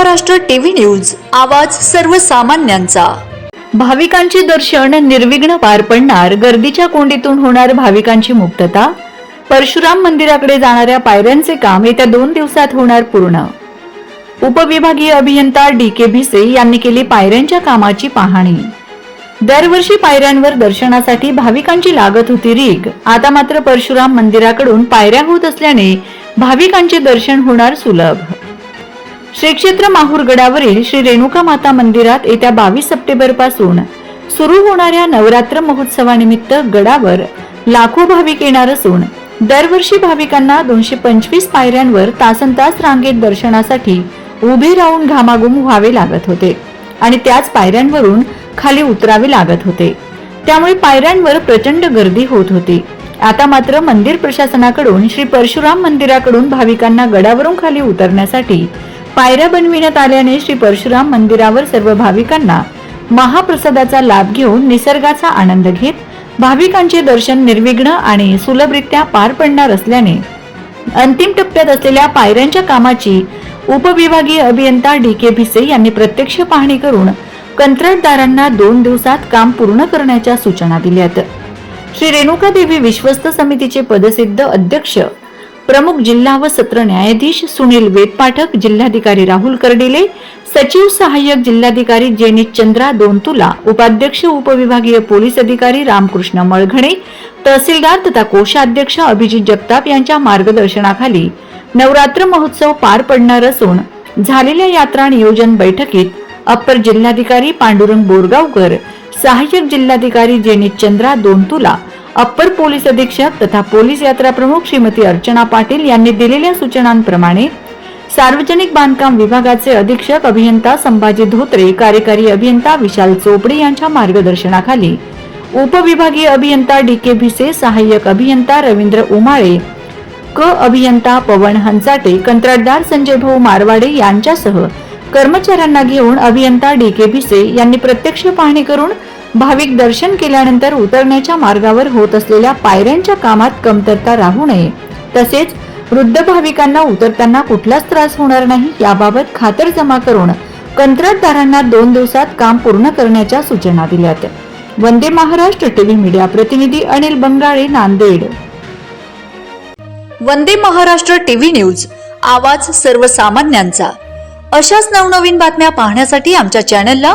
Maharashtra TV news आवाज सर्वसामान्यांचा. भाविकांचे दर्शन निर्विघ्न पार पडणार गर्दीच्या कोंडीतून होणार भाविकांची मुक्तता. परशुराम मंदिराकडे जाणाऱ्या पायऱ्यांचे काम येत्या दोन दिवसात होणार पूर्ण. उपविभागीय अभियंता डी के भिसे यांनी केली पायऱ्यांच्या कामाची पाहणी. दरवर्षी पायऱ्यांवर दर्शनासाठी भाविकांची लागत होती रीग आता मात्र परशुराम मंदिराकडून पायऱ्या होत असल्याने भाविकांचे दर्शन होणार सुलभ. श्री क्षेत्र माहूरगडावरील श्री रेणुका माता मंदिरात येत्या बावीस सप्टेंबरपासून सुरू होणाऱ्या नवरात्र महोत्सवानिमित्त गडावर लाखो भाविक येणार असून दरवर्षी भाविकांना दोनशे पंचवीस पायऱ्यांवर तासन तास रांगेत दर्शनासाठी उभे राहून घामाघूम व्हावे लागत होते आणि त्याच पायऱ्यांवरून खाली उतरावे लागत होते. त्यामुळे पायऱ्यांवर प्रचंड गर्दी होत होती. आता मात्र मंदिर प्रशासनाकडून श्री परशुराम मंदिराकडून भाविकांना गडावरून खाली उतरण्यासाठी पायऱ्या बनविण्यात आल्याने श्री परशुराम मंदिरावर सर्व भाविकांना महाप्रसादाचा लाभ घेऊन निसर्गाचा आनंद घेत भाविकांचे दर्शन निर्विघ्न आणि सुलभरित्या पार पडणार असल्याने अंतिम टप्प्यात असलेल्या पायऱ्यांच्या कामाची उपविभागीय अभियंता डी के भिसे यांनी प्रत्यक्ष पाहणी करून कंत्राटदारांना दोन दिवसात काम पूर्ण करण्याच्या सूचना दिल्यात. श्री रेणुका देवी विश्वस्त समितीचे पदसिद्ध अध्यक्ष प्रमुख जिल्हा व सत्र न्यायाधीश सुनील वेदपाठक जिल्हाधिकारी राहुल कर्डिले सचिव सहाय्यक जिल्हाधिकारी जेनित चंद्रा दोनतुला उपाध्यक्ष उपविभागीय पोलीस अधिकारी रामकृष्ण मळघणे तहसीलदार तथा कोषाध्यक्ष अभिजित जगताप यांच्या मार्गदर्शनाखाली नवरात्र महोत्सव पार पडणार असून झालेल्या यात्रा नियोजन बैठकीत अप्पर जिल्हाधिकारी पांडुरंग बोरगावकर सहाय्यक जिल्हाधिकारी जेनित चंद्रा दोनतुला अप्पर पोलीस अधीक्षक तथा पोलीस यात्रा प्रमुख श्रीमती अर्चना पाटील यांनी दिलेल्या सूचनांप्रमाणे सार्वजनिक बांधकाम विभागाचे अधीक्षक अभियंता संभाजी धोत्रे कार्यकारी अभियंता विशाल चोपडे यांच्या मार्गदर्शनाखाली उपविभागीय अभियंता डी के भिसे सहाय्यक अभियंता रवींद्र उमाळे क अभियंता पवन हंचाटे कंत्राटदार संजय भाऊ मारवाडे यांच्यासह कर्मचाऱ्यांना घेऊन अभियंता डी के भिसे यांनी प्रत्यक्ष पाहणी करून भाविक दर्शन केल्यानंतर उतरण्याच्या मार्गावर होत असलेल्या पायऱ्यांच्या कामात कमतरता राहू नये. तसेच वृद्ध भाविकांना उतरताना कुठलाच त्रास होणार नाही याबाबत खातर जमा करून कंत्राटदारांना दोन दिवसात काम पूर्ण करण्याच्या सूचना दिल्यात. वंदे महाराष्ट्र टीव्ही मीडिया प्रतिनिधी अनिल बंगाळे नांदेड. वंदे महाराष्ट्र टीव्ही न्यूज आवाज सर्वसामान्यांचा. अशाच नवनवीन बातम्या पाहण्यासाठी आमच्या चॅनलला